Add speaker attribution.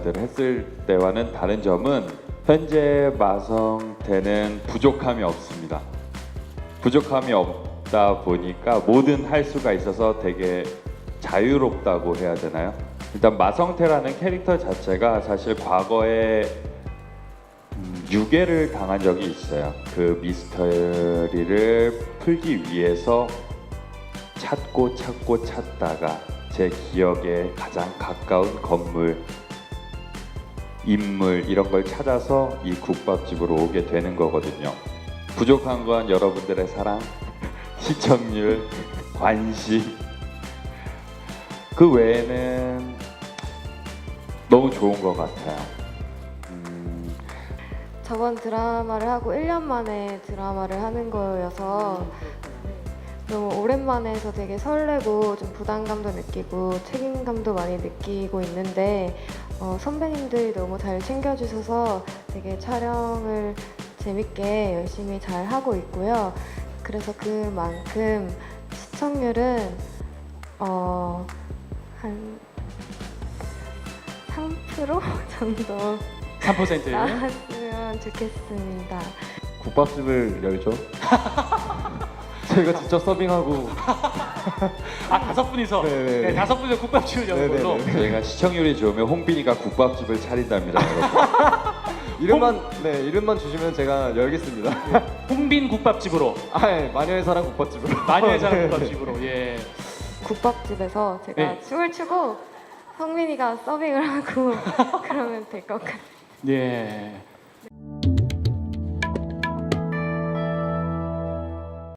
Speaker 1: 드라마들을 했을 때와는 다른 점은 현재 마성태는 부족함이 없습니다. 부족함이 없다 보니까 뭐든 할 수가 있어서 되게 자유롭다고 해야 되나요? 일단 마성태라는 캐릭터 자체가 사실 과거에 음, 유괴를 당한 적이 있어요. 그 미스터리를 풀기 위해서 찾고 찾고 찾다가 제 기억에 가장 가까운 건물, 인물 이런 걸 찾아서 이 국밥집으로 오게 되는 거거든요. 부족한 건 여러분들의 사랑, 시청률, 관심 그 외에는 너무 좋은 것 같아요. 음,
Speaker 2: 저번 드라마를 하고 1년 만에 드라마를 하는 거여서 너무 오랜만에 해서 되게 설레고 좀 부담감도 느끼고 책임감도 많이 느끼고 있는데 어, 선배님들이 너무 잘 챙겨주셔서 되게 촬영을 재밌게 열심히 잘 하고 있고요. 그래서 그만큼 시청률은 어, 한 3% 정도
Speaker 3: 3%.
Speaker 2: 나왔으면 좋겠습니다.
Speaker 4: 국밥집을 열죠. 저희가 직접 서빙하고
Speaker 3: 아 다섯 분이서
Speaker 4: 네네네.
Speaker 3: 네, 다섯 분이서 국밥집을 여는
Speaker 4: 네네네.
Speaker 3: 걸로.
Speaker 1: 저희가 시청률이 좋으면 홍빈이가 국밥집을 차린답니다, 여러분.
Speaker 4: 이름만 네 이름만 주시면 제가 열겠습니다.
Speaker 3: 홍빈 국밥집으로
Speaker 4: 아 예, 마녀의 사랑 국밥집으로.
Speaker 3: 마녀의 사랑
Speaker 4: 네.
Speaker 3: 국밥집으로 예.
Speaker 2: 국밥집에서 제가
Speaker 3: 네.
Speaker 2: 춤을 추고 성민이가 서빙을 하고 그러면 될 것 같아요.
Speaker 3: 예.